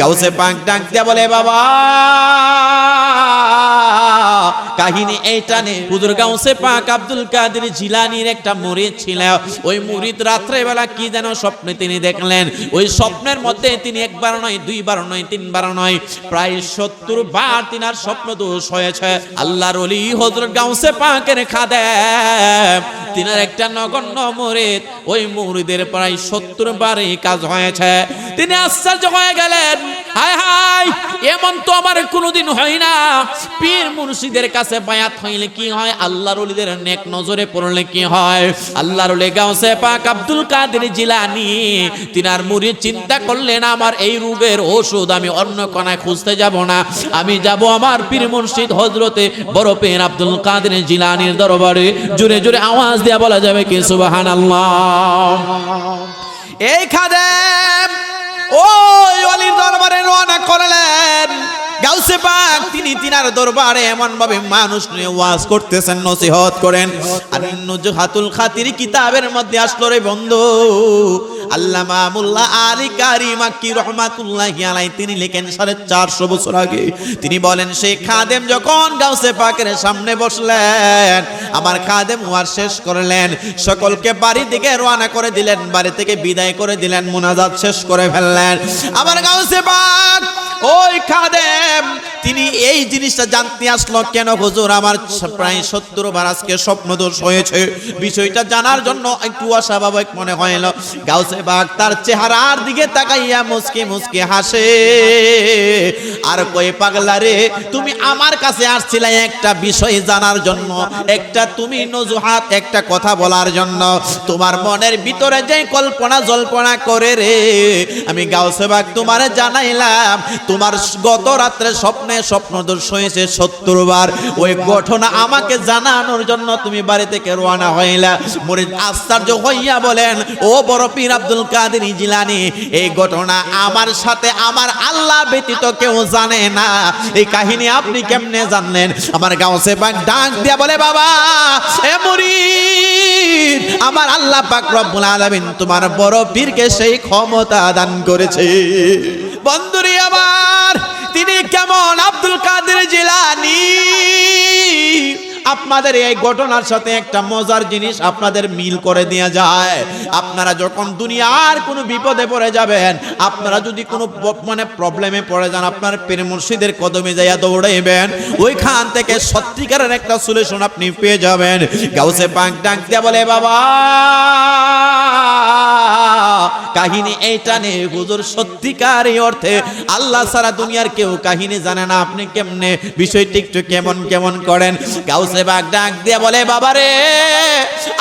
গাউসে পাক ডাক দিয়া বলে বাবা! কাহিনী এইটা হুজুর গাউসে পাক আব্দুল কাদের জিলানির একটা মুরিদ ছিল। ওই মুরিদ রাত্রে বেলা কি যেন স্বপ্নে তিনি দেখলেন। ওই স্বপ্নের মধ্যে তিনি একবার নয় দুইবার নয় তিনবার নয়, প্রায় সত্তর বার তিনার স্বপ্ন দোষ হয়েছে। আল্লাহর অলি হজরত গাউসে পাকের খাদেম তিনার একটা নগণ্য মুরিদ, ওই মুরিদের প্রায় সত্তর বার কাজ হয়েছে। তিনি আশ্চর্য হয়ে গেলেন, হায় হায়, এমন তো আমার কোনোদিন হয় না। পীর মুর্শিদের কাছে বায়াত হইলে কি হয়? আল্লাহর ওলিদের নেক নজরে পড়লে কি হয়? আল্লাহর ওলি গাউসে পাক আব্দুল কাদের জিলানি, তিনার মুরিদ চিন্তা করলেন, আমার এই রোগের ওষুধ আমি অন্য কোনায় খুঁজতে যাব না। আমি যাব আমার পীর মুর্শিদ হজরতে বড় পীর আব্দুল কাদের জিলানির দরবারে। জোরে জোরে আওয়াজ দেয়া বলা যাবে কি, সুবহানাল্লাহ। এই খাদেম, ওই অলির দরবারে রওনা করলেন। গাউসে পাক, তিনি তিনার দরবারে এমন ভাবে মানুষ নিয়ে ওয়াজ করতেছেন, নসিহত করেন। আর নুজহাতুল খাতির কিতাবের মধ্যে আসলো রে বন্ধু। আল্লামা মুল্লা আলী কারি মাক্কি রহমাতুল্লাহি আলাই তিনি লেখেন সাড়ে চারশো বছর আগে। তিনি বলেন, সেই খাদেম যখন গাউসে পাকের সামনে বসলেন, আমার খাদেম ওয়ার শেষ করলেন। সকলকে বাড়ি থেকে রওনা করে দিলেন, বাড়ি থেকে বিদায় করে দিলেন, মুনাজাত শেষ করে ফেললেন। আমার গাউসে পাক, ওই খাদেম তিনি এই জিনিসটা জানতে আসলো, কেন হুজুর আমার প্রায় সত্তর বার আজকে স্বপ্নদোষ হয়েছে? বিষয়টা জানার জন্য একটু অস্বাভাবিক মনে হইল। গাউসে বাগ তার চেহারার দিকে তাকাইয়া মুসকে মুসকে হাসে। আর কই পাগলা রে, তুমি আমার কাছে আসছিলে একটা বিষয় জানার জন্য, একটা তুমি নজুহাত, একটা কথা বলার জন্য। তোমার মনের ভিতরে যে কল্পনা জল্পনা করে রে। আমি গাউসে বাগ তোমারে জানাইলাম, তোমার গত রাত্রে স্বপ্নে স্বপ্নদোষ হয়েছে সত্তর বার ওই ঘটনা আমাকে জানানোর জন্য তুমি বাড়ি থেকে রওনা হইলা? মুরিদ আশ্চর্য হইয়া বলেন, ও বড় পীর আব্দুল কাদের জিলানি, এই ঘটনা আমার সাথে আমার আল্লাহ ব্যতীত কেউ জানে না। এই কাহিনী আপনি কেমনে জানলেন? আমার গাঁওসে পাক ডাক দিয়া বলে, বাবা, এ মুরিদ আমার আল্লাহ পাক রব্বুল আলামিন তোমার বড় পীরকে সেই ক্ষমতা দান করেছে। বন্ধুরি আমার তিনি কেমন আব্দুল কাদের জিলানি? আপনাদের এই ঘটনার সাথে একটা মজার জিনিস আপনাদের মিল করে দেওয়া যায়। আপনারা যখন দুনিয়ার কোনো বিপদে পড়ে যাবেন, আপনারা যদি কোনো মানে প্রবলেমে পড়ে যান, আপনার পীর মুর্শিদের কদমে যাইয়া দৌড়াইবেন, ওইখান থেকে সত্যিকারের একটা সলিউশন আপনি পেয়ে যাবেন। গাউসে পাক ডাক দিয়া বলে, বাবা, কাহিনী এইটা নে হুজুর সত্যিকার এই অর্থে আল্লাহ সারা দুনিয়ার কেউ কাহিনী জানে না। আপনি কেমনে? বিষয়টি একটু কেমন কেমন করেন? গাউসে বাগ ডাক দিয়ে বলে, বাবারে,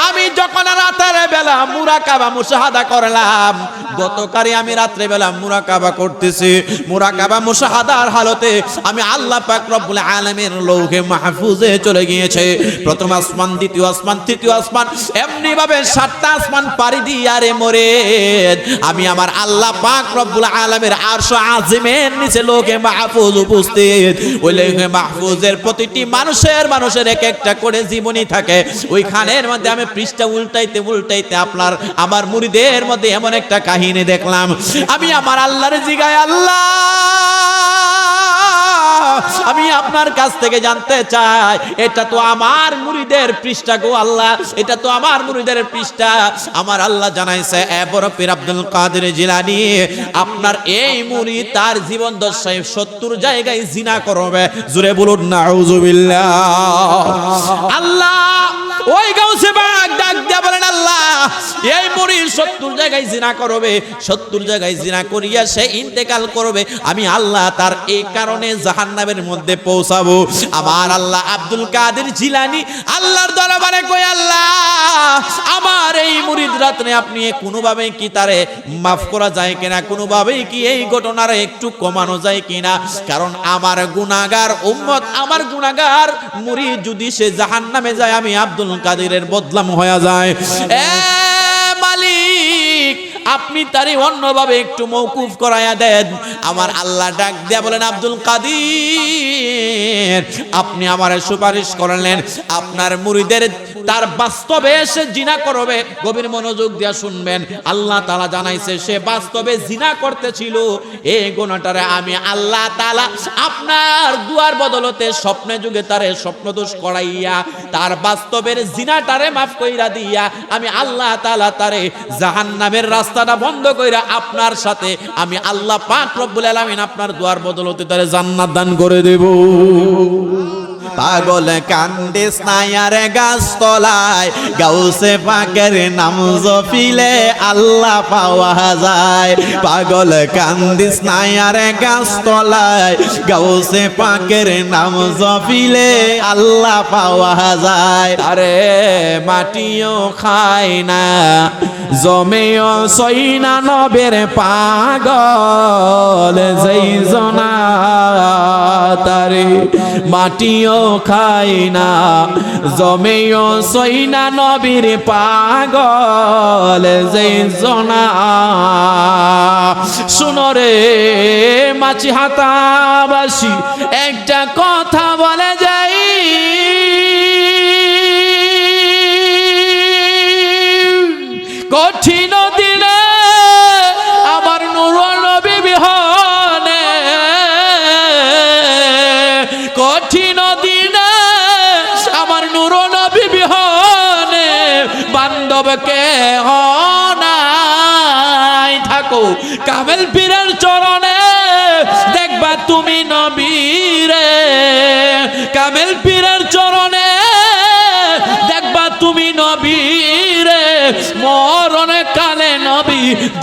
আমি যখন রাতের বেলা মুরাকাবা মুশাহাদা করলাম, গতকালই আমি রাত্রে বেলা মুরাকাবা করতেছি। মুরাকাবা মুশাহাদার হালতে আমি আল্লাহ পাক রব্বুল আলামিন লৌহে মাহফুজে চলে গিয়েছে। প্রথম আসমান, দ্বিতীয় আসমান, তৃতীয় আসমান এমনি ভাবে সাতটা আসমান পাড়ি দিয়ে আরে মরে। আমি আমার আল্লাহ পাক রব্বুল আলামিন আরশ আজিমের নিচে লোকে মাহফুজ উপস্থিত। ওই লোকে মাহফুজের প্রতিটি মানুষের মানুষের এক একটা করে জীবনী থাকে। ওইখানের মধ্যে আমি পৃষ্ঠা উল্টাইতে উল্টাইতে আপনার, আমার মুড়িদের মধ্যে এমন একটা কাহিনী দেখলাম। আমি আমার আল্লাহর জিগায় আল্লাহ! আমি আপনার কাছ থেকে জানতে চাই, এটা তো আমার মুড়িদের পৃষ্ঠা গো আল্লাহ, এটা তো আমার মুড়িদের পৃষ্ঠা। আমার আল্লাহ জানাইছে, এ বড় পীর আব্দুল কাদের জিলানি, আপনার এই মুড়ি তার জীবন দশায় সত্তর জায়গায় জিনা করবে। জুড়ে বলুন না আল্লাহ ওই গাউসে বাগ ডাক দিয়া বলেন, আল্লাহ, এই মুড়ি সত্তর জায়গায় জিনা করবে, সত্তর জায়গায় জিনা করিয়া সে ইন্তেকাল করবে। আমি আল্লাহ তার এই কারণে জাহান্নামের মধ্যে পৌঁছাবো। আমার আল্লাহ আব্দুল কাদের জিলানি, আল্লাহর দরবারে কই আল্লাহ, আমার এই মুরিদ রাত্রে আপনি কোনোভাবে কি তারে মাফ করা যায় কিনা? কোনোভাবেই কি এই ঘটনার একটু কমানো যায় কিনা? কারণ আমার গুনাগার উম্মত, আমার গুনাগার মুরিদ যদি সে জাহান্নামে যায়, আমি আব্দুল কাদেরের বদলাম হয়ে যায়। আপনি তারই অন্যভাবে একটু মৌকুফ করায়া দেন। আমার আল্লাহ ডাক দিয়া বলেন, আব্দুল কাদির, আপনি আমার সুপারিশ করলেন। আপনার মুরিদের তার বাস্তবে সে জিনা করবে। গভীর মনোযোগ দিয়া শুনবেন। আল্লাহ তালা জানাইছে, সে বাস্তবে জিনা করতেছিল। এই গোনাটারে আমি আল্লাহ তালা আপনার দুয়ার বদলতে স্বপ্নে যুগে তারে স্বপ্নদোষ করাইয়া, তার বাস্তবের জিনাটারে মাফ কইরা দিয়া, আমি আল্লাহ তালা তারে জাহান্নামের রাস্তাটা বন্ধ কইরা আপনার সাথে আমি আল্লাহ পাক রব্বুল আলামিন আপনার দুয়ার বদলতে তারে জান্নাত দান করে দেব। পাগল কান্দিস নায়ারে গাছ তলায় গাউসে পাকের নাম জপিলে আল্লাহ পাওয়া যায়। পাগল কান্দিস নায়ারে গাছ তলায় গাউসে পাকের নাম জপিলে আল্লাহ পাওয়া যায়। আরে মাটিও খায় না, জমেও সই না নবের পাগল, যেই জনা তারে মাটিও খায় না, জমেও সই না নবীর পাগল যে জনা। শুনরে মাছি হাতাবাসী, একটা কথা বলে যাই কামেল পীরের চরণে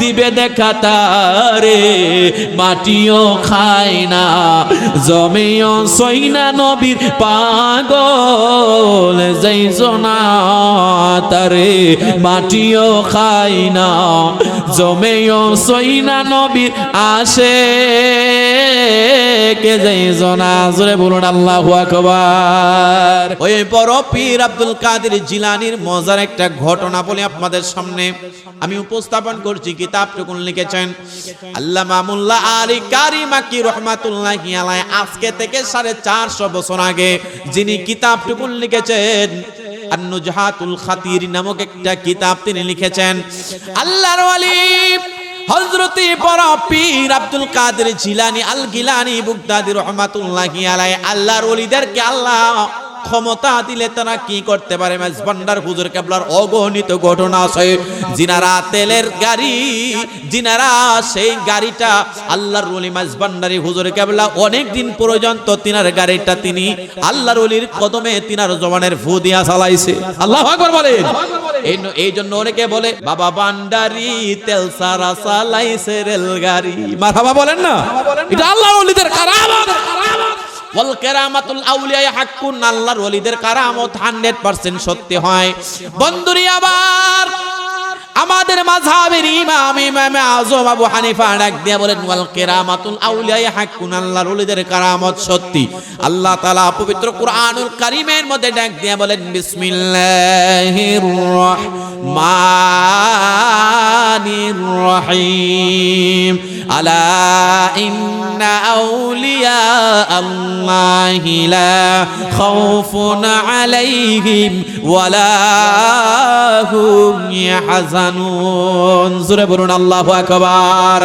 দিবে দেখা তারে, মাটিও খায় না, জমেও সই না নবীর পাগল, যেই জনা তারে, মাটিও খায় না, জমেও সই না নবীর আসে, কে যেই জনা? জোরে বলুন, আল্লাহু আকবার। ওই বড় পীর আব্দুল কাদের জিলানির মজার একটা ঘটনা বলে আপনাদের সামনে। আমি উপস্থাপন করছি কিতাবটুকুন লিখেছেন আল্লাহ মামুল্লাহ আলী কারি মাকি রহমাতুল্লাহ আলাই আজকে থেকে সাড়ে চারশো বছর আগে যিনি কিতাবটুকুন লিখেছেন, আন্নুজহাতুল খাতির নামক একটা কিতাব তিনি লিখেছেন। আল্লাহর ওয়ালি হজরতে পীর আব্দুল কাদের জিলানি আল গিলানি বুগদাদি আলাই আল্লাহর ওলিদেরকে আল্লাহ ক্ষমতা দিলে তারা কি করতে পারে? মাঝবান্ডার হুজুর কেবলার অগণিত ঘটনা আছে। জিনারা তেলের গাড়ি জিনারা সেই গাড়িটা আল্লাহর ওলি মাঝবান্ডারি হুজুর কেবলা অনেক দিন পর্যন্ত তিনার গাড়িটা তিনি আল্লাহর ওলির কদমে তিনার জবানের ফু দিয়া চালাইছে। আল্লাহ আকবার বলেন। এই জন্য অনেকে বলে বাবা বান্ডারি তেল সারা চালাইছে রেলগাড়ি। মারহাবা বলেন না? এটা আল্লাহ ওলিদের কারামত। ওয়াল কেরামাতুল আউলিয়া হাক্কুন আল্লাহর ওলিদের কারামত 100% সত্যি হয়। বন্ধুরি আবার আমাদের মাযহাবের ইমাম ইমাম আযম আবু হানিফা ডাক দিয়ে বলেন, ওয়াল কেরামাতুল আউলিয়া হাক্কুন আল্লাহর ওলিদের কারামত সত্যি। আল্লাহ তাআলা পবিত্র কুরআনুল কারীমের মধ্যে ডাক দিয়ে বলেন বিসমিল্লাহির রহমানির রহিম আলা ইন্না আউলিয়া আল্লাহি লা খাউফুন আলাইহিম, ওয়ালা হুম ইয়াহজানুন জোরে বলুন, আল্লাহু আকবার।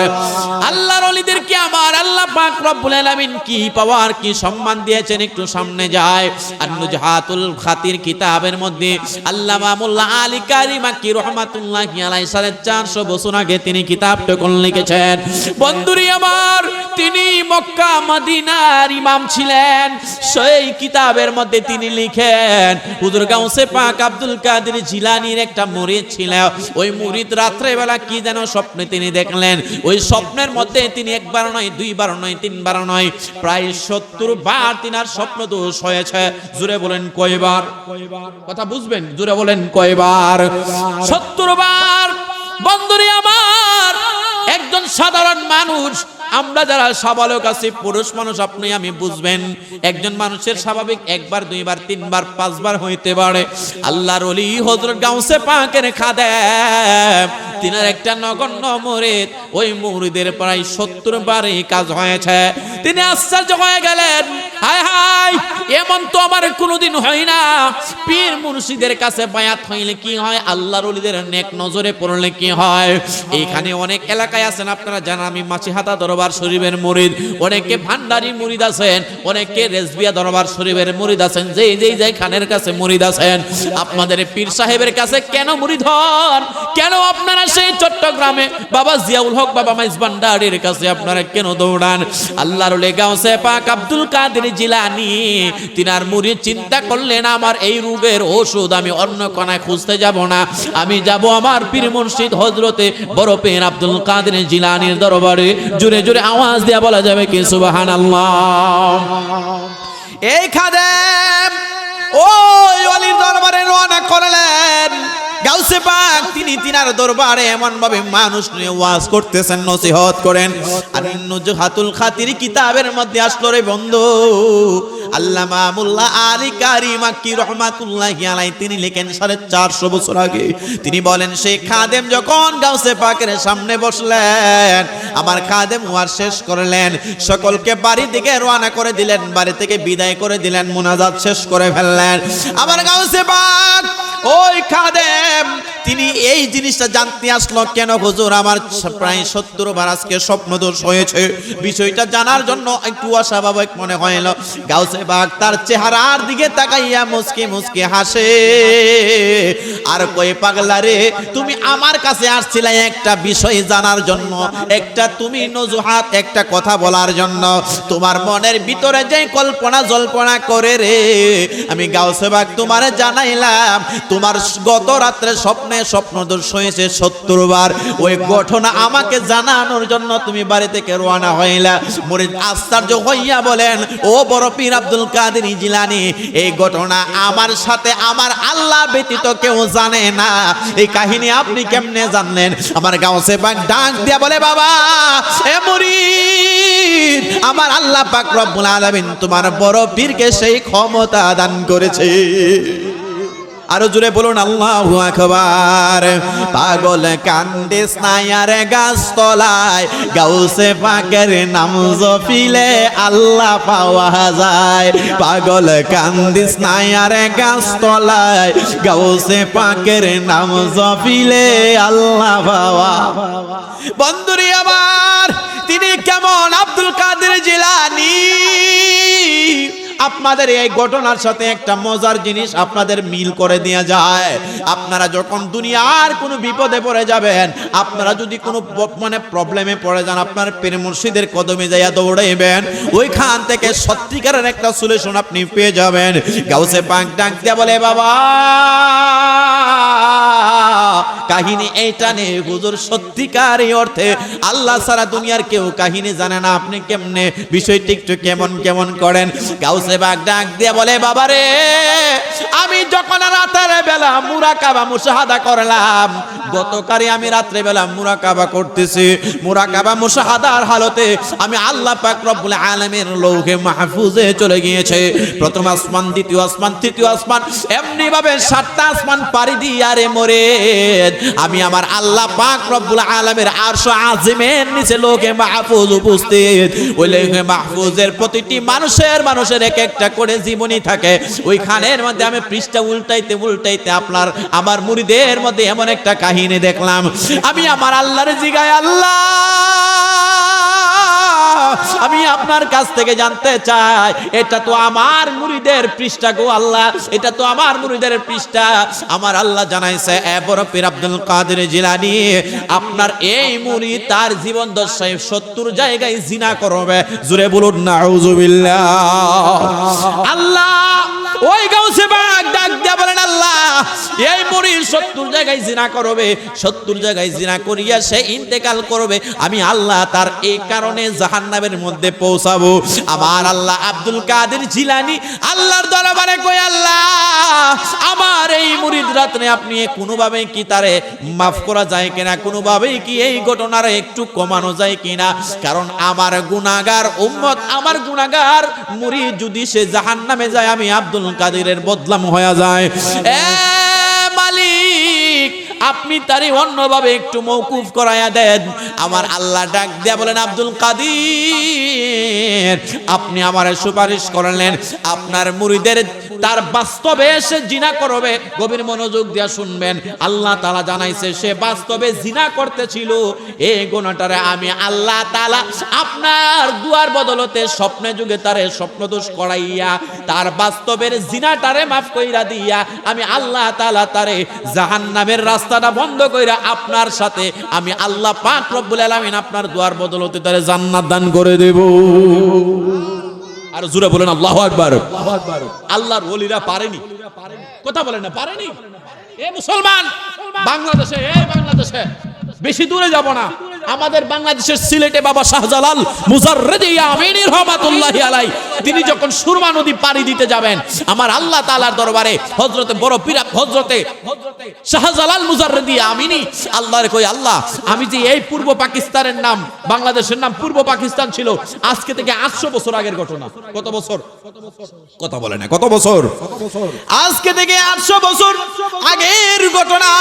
আল্লাহর ওলিদেরকে আমার আল্লাহ পাক রব্বুল আলামিন কি পাওয়ার, কি সম্মান দিয়েছেন একটু সামনে যায়। আন-নুজহাতুল খাতির কিতাবের মধ্যে আল্লামা মোল্লা আলী কারিমা কি রহমাতুল্লাহি আলাইহি সাড়ে 400 বছর আগে তিনি কিতাবটুকুন লিখেছেন? বন্ধুরি আমার, তিনি মক্কা মদিনার ইমাম ছিলেন। সেই কিতাবের মধ্যে তিনি লিখেন, হুজুর গাউসে পাক আব্দুল কাদের জিলানির একটা মুরিদ ছিল। ওই মুরিদ রাত্রে বেলা কি যেন স্বপ্নে তিনি দেখলেন? ওই স্বপ্নের মধ্যে তিনি একবার নয়, দুইবার নয়, তিনবার নয়, প্রায় সত্তর বার তিনার স্বপ্ন দোষ হয়েছে। জুড়ে বলেন কয়বার? কথা বুঝবেন? জুড়ে বলেন কয়বার? সত্তর বার। বন্ধুরে আমার, একজন সাধারণ মানুষ আমরা যারা সাবালক আছি, পুরুষ মানুষ, আপনি, আমি বুঝবেন, একজন মানুষের স্বাভাবিক একবার, দুইবার, তিনবার, পাঁচবার হইতে পারে। আল্লাহর অলি হজরত গাউসে পাকের খাদে, তিনার একটা নগণ্য মুরিদ, ওই মুরিদের প্রায় সত্তর বার এই কাজ হয়েছে। তিনি আশ্চর্য হয়ে গেলেন, হায় হায়, এমন তো আমার কোনোদিন হয় না। পীর মুর্শিদের কাছে বায়াত হইলে কি হয়? আল্লাহর অলিদের নেক নজরে পড়লে কি হয়? এখানে অনেক এলাকায় আছেন, আপনারা জানেন, আমি মাছিহাতা দরবার শরীফের মুরিদ অনেকে ভান্ডারি মুরিদ আছেন অনেকে রেজবিয়া দরবার শরীফের মুরিদ আছেন, যেই যেই যেই খানের কাছে মুরিদ আছেন, আপনাদের পীর সাহেবের কাছে কেন মুরিদ হন? কেন আপনারা সেই চট্টগ্রামে বাবা জিয়াউল হক, বাবা মাইজ ভান্ডারির কাছে আপনারা কেন দৌড়ান? আল্লাহর লেগাউসে পাক আব্দুল কাদের জিলানি, তিনার মুরিদ চিন্তা করলেন, আমার এই রোগের ওষুধ আমি অন্য কোনায় খুঁজতে যাব না। আমি যাব আমার পীর মুর্শিদ হজরতে বড় পীর আব্দুল কাদের জিলানির দরবারে। জোরে জোরে আওয়াজ দেয়া বলা যাবে কি? সুবাহান এই খাদেম ওই অলির দরবারে রওনা করলেন। গাউসে পাক, তিনি তিনার দরবারে এমন ভাবে মানুষ নিয়ে ওয়াজ করতেছেন, নসিহত করেন। আর নুজহাতুল খাতির কিতাবের মধ্যে আসলো রে বন্ধু। আল্লামা মুল্লা আলী কারি মাক্কি রহমাতুল্লাহি আলাই তিনি লেখেন সাড়ে চারশো বছর আগে। তিনি বলেন, সেই খাদেম যখন গাউসে পাকের সামনে বসলেন, আমার খাদেম ওয়ার শেষ করলেন। সকলকে বাড়ি থেকে রওনা করে দিলেন, বাড়ি থেকে বিদায় করে দিলেন, মুনাজাত শেষ করে ফেললেন। আমার গাউসে পাক ওই খাদেম, তিনি এই জিনিসটা জানতে আসলো, কেন হুজুর আমার প্রায় সত্তর বার আজকে স্বপ্ন দোষ হয়েছে? বিষয়টা জানার জন্য একটু অস্বাভাবিক মনে হইল। গাউসে বাগ তার চেহারার দিকে তাকাইয়া মুসকি মুসকি হাসে। আর কই পাগলা রে, তুমি আমার কাছে আসছিলে একটা বিষয় জানার জন্য, একটা তুমি নজুহাত, একটা কথা বলার জন্য। তোমার মনের ভিতরে যে কল্পনা জল্পনা করে রে। আমি গাউসে বাগ তোমারে জানাইলাম তোমার গত রাত্রে স্বপ্নে দোষ হয়েছে সত্তর বার ওই ঘটনা আমাকে জানানোর জন্য তুমি বাড়ি থেকে রওনা হইলা। মরিদ আশ্চর্য হইয়া বলেন, ও বড় পীর আব্দুল কাদের জিলানি, এই ঘটনা আমার সাথে আমার আল্লাহ ব্যতীত কেউ জানে না। এই কাহিনী আপনি কেমনে জানলেন? আমার গাঁওসে পাক ডাক দিয়া বলে, বাবা, এ মুরিদ, আমার আল্লাহ পাক রব্বুল আলামিন তোমার বড় পীরকে সেই ক্ষমতা দান করেছে। আরও জুড়ে বলুন, আল্লাহ আকবার। পাগল কান্দে স্নায়ার গাছ তলায় গাউসে পাকের নাম জফিলে আল্লাহ পাওয়া যায়। পাগল কান্দি স্নায়ার গাছ তলায় গাউসে পাকের নাম জফিলে আল্লাহ পাওয়া বন্ধুরি আমার, তিনি কেমন? আব্দুল কাদের জিলানি। আপনাদের এই ঘটনার সাথে একটা মজার জিনিস আপনাদের মিল করে দেওয়া যায়। আপনারা যখন দুনিয়ার কোনো বিপদে পড়ে যাবেন, আপনারা যদি কোনো মানে প্রবলেমে পড়ে যান, আপনার প্রেম মুর্শিদের কদমে যাইয়া দৌড়াইবেন, ওইখান থেকে সত্যিকারের একটা সলিউশন আপনি পেয়ে যাবেন। গাউসে পাক ডাক দিয়া বলে, বাবা! কাহিনী এইটা নেই হুজুর, সত্যিকারই অর্থে আল্লাহ সারা দুনিয়ার কেউ কাহিনী জানে না। আপনি কেমনে? বিষয়টি একটু কেমন কেমন করেন? গাউসে বাগ ডাক দিয়ে বলে, বাবারে, আমি যখন রাতের বেলা মুরাকাবা, মুশাহাদা করলাম, গতকালই আমি রাত্রে বেলা মুরাকাবা করতেছি। মুরাকাবা, মুশাহাদার হালতে আমি আল্লাহ পাক রব্বুল আলামিন লৌহে মাহফুজে চলে গিয়েছে। প্রথম আসমান, দ্বিতীয় আসমান, তৃতীয় আসমান এমনি ভাবে সাতটা আসমান পাড়ি দিয়ে আরে মরে। আমি আমার আল্লাহ পাক রব্বুল আলমের আরশ আজিমের নিচে লোকে মাহফুজ উপস্থিত। ওই লোকে মাহফুজের প্রতিটি মানুষের মানুষের এক একটা করে জীবনী থাকে। ওইখানের মধ্যে আমি পৃষ্ঠা উল্টাইতে উল্টাইতে আপনার, আমার মুড়িদের মধ্যে এমন একটা কাহিনী দেখলাম। আমি আমার আল্লাহর জিগায় আল্লাহ আমি আপনার কাছ থেকে জানতে চাই, এটা তো আমার মুড়িদের পৃষ্ঠা গো আল্লাহ, এটা তো আমার মুড়িদের পৃষ্ঠা। আমার আল্লাহ জানাইছে, এ বড় পীর আব্দুল কাদের জিলানি, আপনার এই মুড়ি তার জীবন দশায় সত্তর জায়গায় জিনা করবে। জুড়ে বলুন, নাউজুবিল্লাহ। আল্লাহ! ওই গাউসে বাগ ডাক দিয়া বলেন, আল্লাহ, এই মুরিদ সত্তর জায়গায় জিনা করবে, সত্তর জায়গায় জিনা করিয়া সে ইন্তেকাল করবে। আমি আল্লাহ তার এই কারণে জাহান্নামের মধ্যে পৌঁছাবো। আমার আল্লাহ আব্দুল কাদের জিলানি আল্লাহর দরবারে কই আল্লাহ, আমার এই মুরিদ রাত্রে আপনি কোনোভাবে কি তারে মাফ করা যায় কিনা? কোনোভাবেই কি এই ঘটনার একটু কমানো যায় কিনা? কারণ আমার গুনাগার উম্মত, আমার গুনাগার মুরিদ যদি সে জাহান্নামে যায়, আমি আব্দুল কাদেরের বদলাম হয়ে যায়। এ মালিক! আপনি তারে অন্যভাবে একটু মৌকুফ করাইয়া দেন। আমার আল্লাহ ডাক দিয়া বলেন, আব্দুল কাদির, আপনি আমার সুপারিশ করলেন। আপনার মুরিদের তার বাস্তবে সে জিনা করবে। গভীর মনোযোগ দিয়া শুনবেন। আল্লাহ তালা জানাইছে, সে বাস্তবে জিনা করতেছিল। এই গোনাটারে আমি আল্লাহ তালা আপনার দুয়ার বদলতে স্বপ্নে যুগে তারে স্বপ্নদোষ করাইয়া, তার বাস্তবের জিনাটারে মাফ কইরা দিয়া, আমি আল্লাহ তালা তারে জাহান্নামের রাস্তাটা বন্ধ কইরা আপনার সাথে আমি আল্লাহ পাক রব্বুল আলামিন আপনার দুয়ার বদলতে তারে জান্নাত দান করে দেব। আর জুড়ে বলেন, আল্লাহ আকবার। আল্লাহর ওলিরা পারেনি। কথা বলেন না, পারেনি? এ মুসলমান, বাংলাদেশে এই বাংলাদেশে, বেশি দূরে যাব না। আমাদের বাংলাদেশের সিলেটে বাবা শাহজালাল মুজাররেদ আমিনীর রহমাতুল্লাহি আলাই তিনি যখন সুরমা নদী পাড়ি দিতে যাবেন, আমার আল্লাহ তাআলার দরবারে হযরতে বড় পীরা হযরতে শাহজালাল মুজাররেদি আমিনী আল্লাহর কই আল্লাহ, আমি যে এই পূর্ব পাকিস্তানের নাম, বাংলাদেশের নাম পূর্ব পাকিস্তান ছিল, আজকে থেকে 800 বছর আগের ঘটনা। কত বছর? কথা বলে না, কত বছর? আজকে থেকে 800 বছর আগের ঘটনা।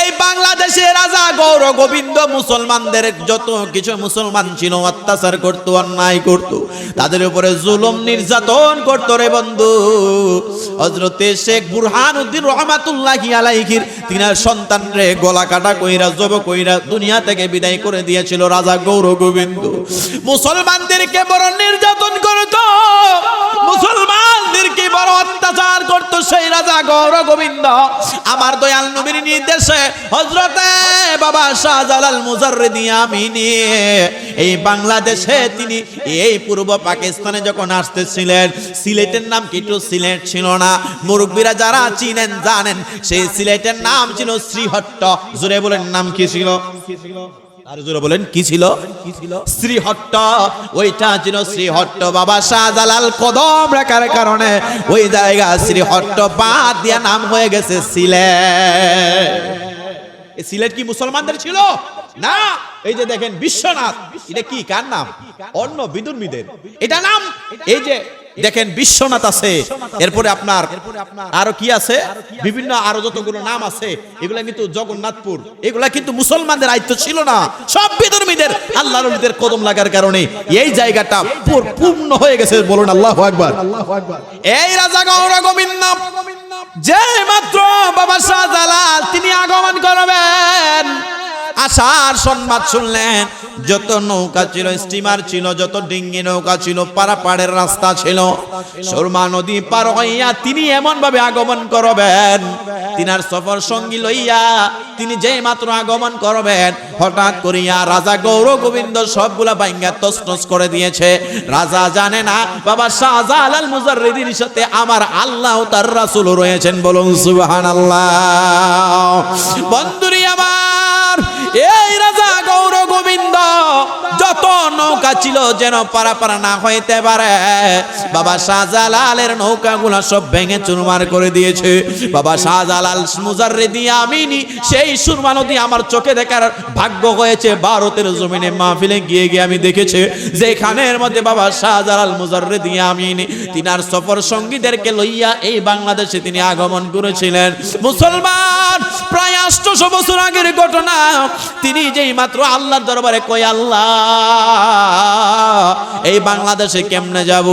এই বাংলাদেশের রাজা গৌর গোবিন্দ মুসলমানদের যত কিছু মুসলমান ছিল, অত্যাচার করতো, অন্যায় করত, তাদের উপরে জুলুম নির্যাতন করত রে বন্ধু। হজরতে শেখ বুরহান উদ্দিন রহমাতুল্লাহি আলাইহির তিনার সন্তান রে, গলা কাটা কইরা, জব কইরা দুনিয়া থেকে বিদায় করে দিয়েছিল রাজা গৌর গোবিন্দ। মুসলমানদেরকে বড় নির্যাতন করত, মুসলমানদেরকে বড় অত্যাচার করত সেই রাজা গৌর গোবিন্দ। আমার দয়াল নবীর নির্দেশে হজরতে বাবা শাহজালাল মুজাররিদি আমিনী এই বাংলাদেশে তিনি এই পূর্ব পাকিস্তানে যখন আসতেছিলেন, সিলেটের নাম কিন্তু সিলেট ছিল না। মুরব্বীরা যারা চিনেন, জানেন, সেই সিলেটের নাম ছিল শ্রীহট্ট। জুড়ে বলেন, নাম কি ছিল? আর জোরে বলেন, কি ছিল? শ্রীহট্ট। ওইটা বাবা শাহজালাল রাখার কারণে ওই জায়গা বাদ দিয়া নাম হয়ে গেছে সিলেট। সিলেট কি মুসলমানদের ছিল? না। এই যে দেখেন বিশ্বনাথ এটা কি? কার নাম? অন্য বিদুর্মীদের। এটা নাম? এই যে দেখেন বিশ্বনাথ আছে। এরপরে আপনার আরও কি আছে? বিভিন্ন আরও যতগুলো নাম আছে এগুলা কিন্তু জগন্নাথপুর। এগুলা কিন্তু মুসলমানদের আয়ত্ত ছিল না। সব বিধর্মীদের আল্লাহ নবীদের কদম লাগার কারণে এই জায়গাটা পূর্ণ হয়ে গেছে। বলুন আল্লাহ একবার এই রাজা গৌর গোবিন্দ যে মাত্র বাবা শাহজালাল তিনি আগমন করবেন। আসার সংবাদ শুনলেন, যত নৌকা ছিল স্টিমার ছিল, যত ডিঙ্গি নৌকা ছিল, পারাপাড়ের রাস্তা ছিল, সুরমা নদী পার হইয়া তিনি এমন ভাবে আগমন করবেন। তিনার সফর সঙ্গী লইয়া তিনি যেই মাত্র আগমন করবেন, হঠাৎ করিয়া রাজা গৌর গোবিন্দ সবগুলা বাইঙ্গা তসনস করে দিয়েছে। রাজা জানে না, বাবা শাহজালাল মুজাররিদির সাথে আমার আল্লাহ তার রাসূল রয়েছেন বলুন, সুবহানাল্লাহ। বন্ধুরি আমার এই রাজা গৌর গোবিন্দ, যত নৌকা ছিল যেন পারাপারা না হইতে পারে। বাবা শাহজালালের নৌকাগুলো সব ভেঙে চুরমার করে দিয়েছে। বাবা শাহজালাল মুজাররিদি আমিনি, সেই সুরমা নদী আমার চোখে দেখার ভাগ্য হয়েছে। ভারতের জমিনে মাহফিলে গিয়ে গিয়ে আমি দেখেছি, যেখানের মধ্যে বাবা শাহজালাল মুজাররিদি আমিনি, তিনার সফর সঙ্গীদেরকে লইয়া এই বাংলাদেশে তিনি আগমন করেছিলেন। মুসলমান প্রায় আষ্টশো বছর আগের ঘটনা। তিনি যেই মাত্র আল্লাহর দরবারে কই আল্লাহ, এই বাংলাদেশে কেমনে যাব?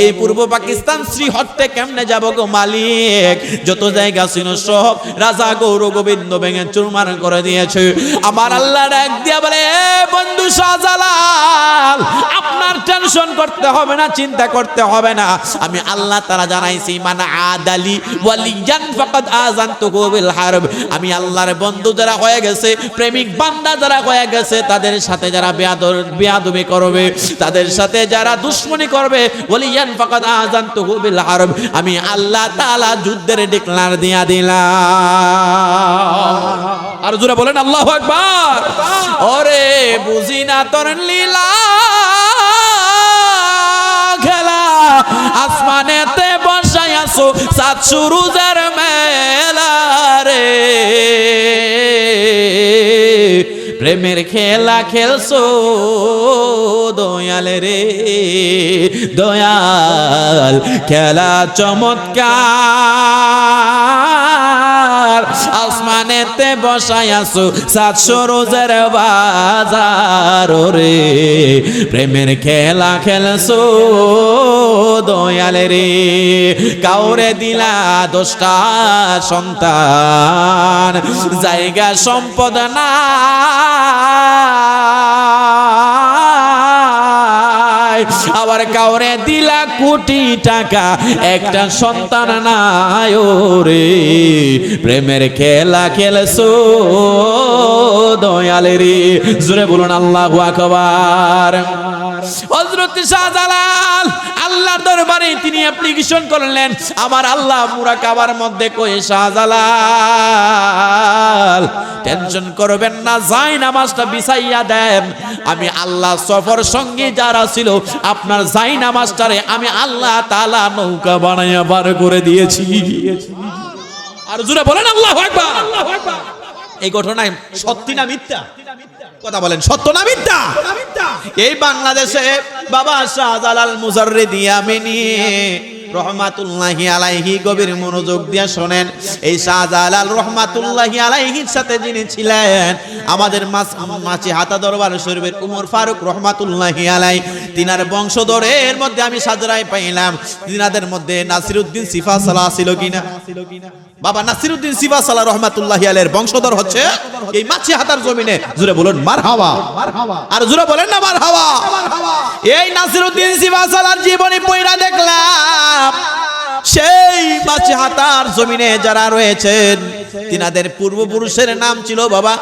এই পূর্ব পাকিস্তান শ্রীহট্টে কেমনে যাব গো মালিক? যত জায়গা ছিল সব রাজা গৌর গোবিন্দ ভেঙে চুরমার করে দিয়েছে। আমার আল্লাহ ডাক দিয়া বলে বন্ধু শাহজালাল, আপনার টেনশন করতে হবে না, চিন্তা করতে হবে না। আমি আল্লাহ তারা জানাইছি মানে আদালি ওয়ালিয়ান ফাকাদ আযানতুহু বিল হারব। আমি আমি আল্লাহর বন্ধু যারা হয়ে গেছে, প্রেমিক বান্দা যারা হয়ে গেছে, তাদের সাথে যারা বেয়াদর বেয়াদবি করবে, তাদের সাথে যারা দুশ্মনী করবে, ওলিয়ান ফাকাদ আযানতুহু বিল হারব, আমি আল্লাহ তাআলা যুদ্ধের ডিক্লার দিয়া দিলাম। আর জোরে বলেন, আল্লাহু আকবার। ওরে বুঝি না তোর লীলা খেলা। আসমানেতে বসাই আসো সাত সুরুজের মেলা। রে প্রেমের খেলা খেলছো দয়াল রে। দয়াল খেলা চমৎকার। আসমানেতে বসাই আসো সাতশো রোজের বাজার রে প্রেমের খেলা খেলছো দয়াল রে কাউরে দিলা দোষটা সন্তান, জায়গা সম্পদ না আবার কাউরে দিলা কোটি টাকা, একটা সন্তান নাই রে প্রেমের খেলা খেলছো দয়ালে রে জোরে বলুন আল্লাহ আকবার। হযরত শাহজালাল আল্লাহর দরবারে তিনি অ্যাপ্লিকেশন করলেন। আমার আল্লাহ মুরাকাবার মধ্যে কয়ে শাহজালাল টেনশন করবেন না যাই নামাজটা বিছাইয়া দেন। আমি আল্লাহ সফর সঙ্গে যারা ছিল আপনার যাই নামাজটারে আমি আল্লাহ তাআলা নৌকা বানাইয়া বার করে দিয়েছি। আর জুড়ে বলেন আল্লাহ আকবার! এই ঘটনায় সত্যি না মিথ্যা? কথা বলেন সত্য না মিথ্যা? এই বাংলাদেশে বাবা শাহজালাল মুজাররিদি আমিনী রহমাতুল্লাহি আলাইহি গভীর মনোযোগ দিয়ে শোনেন। এই শাহজালাল রহমাতুল্লাহি আলাইহির সাথে যিনি ছিলেন, আমাদের মাছ- হাতা দরবার শরীফের উমর ফারুক রহমাতুল্লাহি আলাই, তিনার বংশধরের মধ্যে আমি সাজরাই পাইলাম। তিনাদের মধ্যে নাসিরউদ্দিন সিফা সালাহ ছিল কিনা? বাবা নাসিরউদ্দিন সিফা সালাহ রহমাতুল্লাহি আলাইহির বংশধর হচ্ছে এই মাছি হাতার জমিনে। জুড়ে বলুন মার হাওয়া আর জুড়ে বলেন না মার হাওয়া এই নাসিরউদ্দিন সিফা সালার জীবনী পয়রা দেখলাম। সেই বাচ্চা হাতার জমিনে যারা রয়েছেন তিনাদের পূর্বপুরুষের নাম ছিল বাবা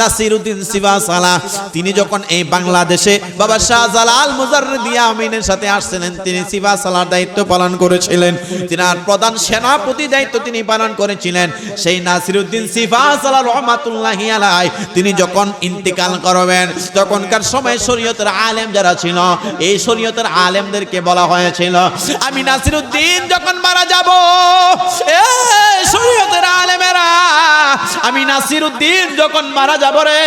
নাসিরউদ্দিন সিফা সালাহ তিনি যখন এই বাংলাদেশে বাবা শাহজালাল মুজাররিদিয়া আমিনের সাথে আসছিলেন, তিনি সিফা সালার দায়িত্ব পালন করেছিলেন। তিনার প্রধান সেনাপতি দায়িত্ব তিনি পালন করেছিলেন। সেই নাসিরউদ্দিন সিফা সালাহ রহমাতুল্লাহি আলাই তিনি যখন ইন্তিকাল করবেন, তখনকার সময় শরীয়তের আলেম যারা ছিল, এই শরীয়তের আলেমদেরকে বলা হয়েছিল, আমি নাসিরউদ্দিন যখন মারা যাব, এই শরীয়তের আলেমেরা, আমি নাসিরউদ্দিন যখন মারা যাব রে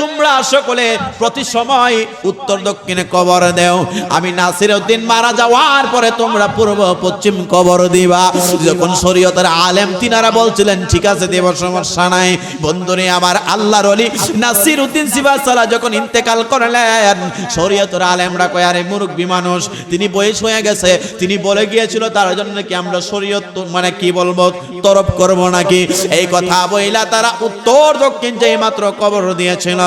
তোমরা সকলে প্রতি সময় উত্তর দক্ষিণে কবর দেও। আমি নাসিরউদ্দিন মারা যাওয়ার পরে তোমরা পূর্ব পশ্চিম কবর দিবা। যখন শরীয়তের আলেম তিনারা বলছিলেন, ঠিক আছে, দেব, সমস্যা নাই। বন্ধুরে, আমার আল্লাহর অলি নাসির উদ্দিন সিবাসালা যখন ইন্তেকাল করলেন, শরীয়তের আলেমরা কয়, আরে মুরব্বী মানুষ। তিনি বয়স হয়ে গেছে। তিনি বলে গিয়েছিল, তার জন্য কি আমরা শরীয়ত মানে কি বলব, তরফ করব নাকি? এই কথা বইলা তারা উত্তর দক্ষিণ যে মাত্র কবর দিয়েছিল।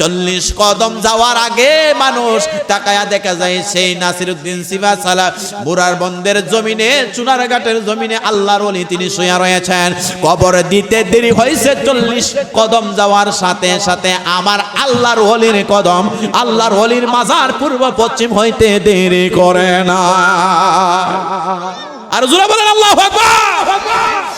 চল্লিশ কদম যাওয়ার আগে মানুষ তাকায়া দেখা যায়, সেই নাসির উদ্দিন সিবাসালা বুড়ার বন্দের জমিনে, চুনার ঘাটের জমিনে আল্লাহর অলি তিনি শুয়ে রয়েছেন। কবর দিতে দেরি হয়েছে চল্লিশ কদম যাওয়ার সাথে সাথে আমার আল্লাহর অলির কদম, আল্লাহর অলির মাজার পূর্ব পশ্চিম হইতে দেরি করে না। আর জোরে বলেন, আল্লাহ আকবার!